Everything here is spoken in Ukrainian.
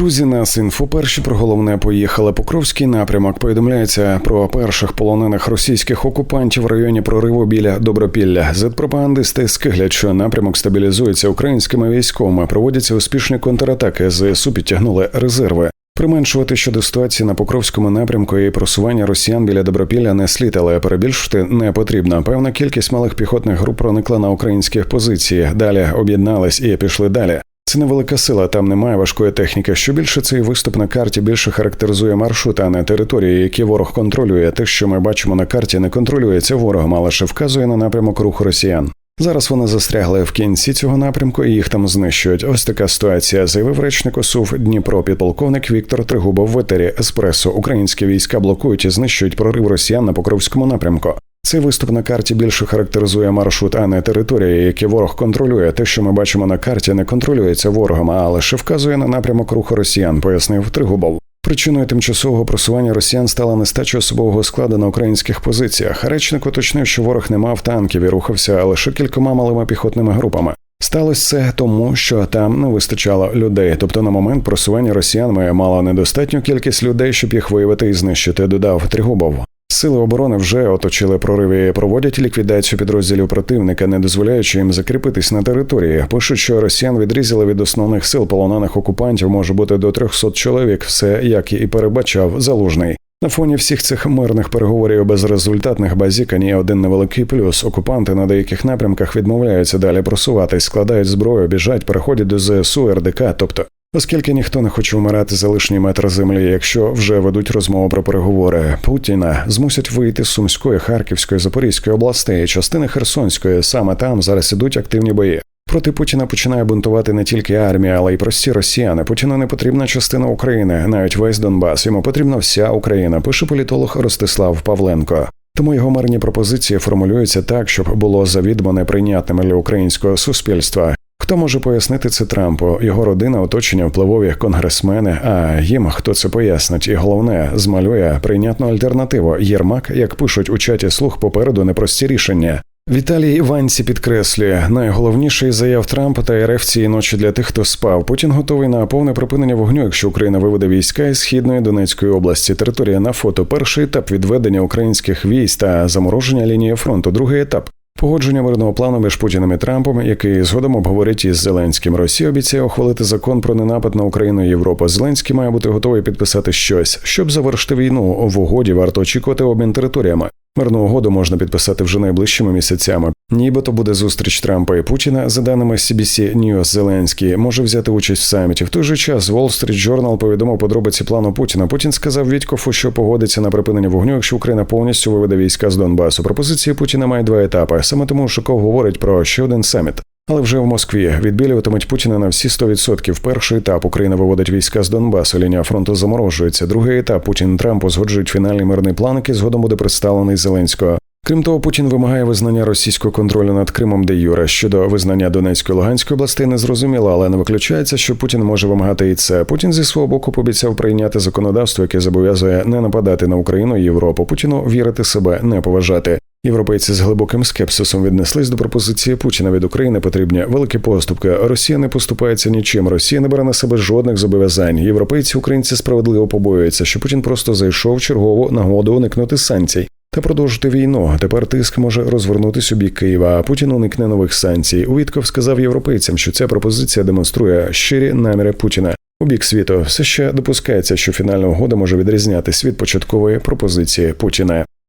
Друзі, нас інфо перші про головне поїхали. Покровський напрямок повідомляється про перших полонених російських окупантів в районі прориву біля Добропілля. Зетпропагандисти скиглять, що напрямок стабілізується українськими військовими. Проводяться успішні контратаки. ЗСУ підтягнули резерви. Применшувати щодо ситуації на Покровському напрямку і просування росіян біля Добропілля не слід, але перебільшити не потрібно. Певна кількість малих піхотних груп проникла на українських позиції. Далі об'єднались і пішли далі. Це невелика сила, там немає важкої техніки. Що більше цей виступ на карті більше характеризує маршрут, а не території, які ворог контролює. Те, що ми бачимо на карті, не контролюється ворогом, а лише вказує на напрямок руху росіян. Зараз вони застрягли в кінці цього напрямку і їх там знищують. Ось така ситуація, заявив речник ОСУВ Дніпро, підполковник Віктор Тригубов в етері Еспресо. Українські війська блокують і знищують прорив росіян на Покровському напрямку. Цей виступ на карті більше характеризує маршрут, а не території, які ворог контролює. Те, що ми бачимо на карті, не контролюється ворогом, а лише вказує на напрямок руху росіян, пояснив Тригубов. Причиною тимчасового просування росіян стала нестача особового складу на українських позиціях. Речник уточнив, що ворог не мав танків і рухався лише кількома малими піхотними групами. Сталося це тому, що там не вистачало людей. Тобто, на момент просування росіян ми мало недостатню кількість людей, щоб їх виявити і знищити. Додав Тригубов. Сили оборони вже оточили прориви, і проводять ліквідацію підрозділів противника, не дозволяючи їм закріпитись на території. Пишуть, що росіян відрізали від основних сил полонених окупантів може бути до 300 чоловік. Все як і перебачав залужний. На фоні всіх цих мирних переговорів безрезультатних базікань є один невеликий плюс. Окупанти на деяких напрямках відмовляються далі просуватись, складають зброю, біжать, переходять до ЗСУ, РДК, тобто Оскільки ніхто не хоче вмирати за лишні метр землі, якщо вже ведуть розмову про переговори, Путіна змусять вийти з Сумської, Харківської, Запорізької областей, частини Херсонської. Саме там зараз ідуть активні бої. Проти Путіна починає бунтувати не тільки армія, але й прості росіяни. Путіну не потрібна частина України, навіть весь Донбас. Йому потрібна вся Україна. Пише політолог Ростислав Павленко. Тому його мирні пропозиції формулюються так, щоб було завідомо неприйнятними для українського суспільства. Хто може пояснити це Трампу? Його родина, оточення, впливові конгресмени. А їм хто це пояснить? І головне змалює прийнятну альтернативу. Єрмак, як пишуть у чаті слух попереду непрості рішення. Віталій Іванці підкреслює найголовніший заяв Трампа та РФ цієї ночі для тих, хто спав. Путін готовий на повне припинення вогню, якщо Україна виведе війська із східної Донецької області. Територія на фото. Перший етап відведення українських військ та замороження лінії фронту. Другий етап Погодження мирного плану між Путіним і Трампом, який згодом обговорить із Зеленським. Росія обіцяє ухвалити закон про ненапад на Україну і Європу. Зеленський має бути готовий підписати щось, щоб завершити війну. В угоді варто очікувати обмін територіями. Мирну угоду можна підписати вже найближчими місяцями. Нібито буде зустріч Трампа і Путіна. За даними CBC News, Зеленський може взяти участь в саміті. В той же час Wall Street Journal повідомив подробиці плану Путіна. Путін сказав Вітькофу, що погодиться на припинення вогню, якщо Україна повністю виведе війська з Донбасу. Пропозиції Путіна мають два етапи. Саме тому Шуков говорить про ще один саміт. Але вже в Москві відбілюватимуть Путіна на всі 100%. Перший етап Україна виводить війська з Донбасу. Лінія фронту заморожується. Другий етап Путін Трамп узгоджують фінальний мирний план, який згодом буде представлений Зеленського. Крім того, Путін вимагає визнання російського контролю над Кримом де Юре. Щодо визнання Донецької Луганської областей не зрозуміло, але не виключається, що Путін може вимагати і це. Путін зі свого боку пообіцяв прийняти законодавство, яке зобов'язує не нападати на Україну і Європу. Путіну вірити себе, не поважати. Європейці з глибоким скепсисом віднеслись до пропозиції Путіна від України. Потрібні великі поступки. Росія не поступається нічим. Росія не бере на себе жодних зобов'язань. Європейці українці справедливо побоюються, що Путін просто зайшов чергову нагоду уникнути санкцій. Та продовжити війну. Тепер тиск може розвернутися у бік Києва. а Путін уникне нових санкцій. Увітков сказав європейцям, що ця пропозиція демонструє щирі наміри Путіна. У бік світу все ще допускається, що фінальна угода може відрізнятися від початкової пропозиції Путіна.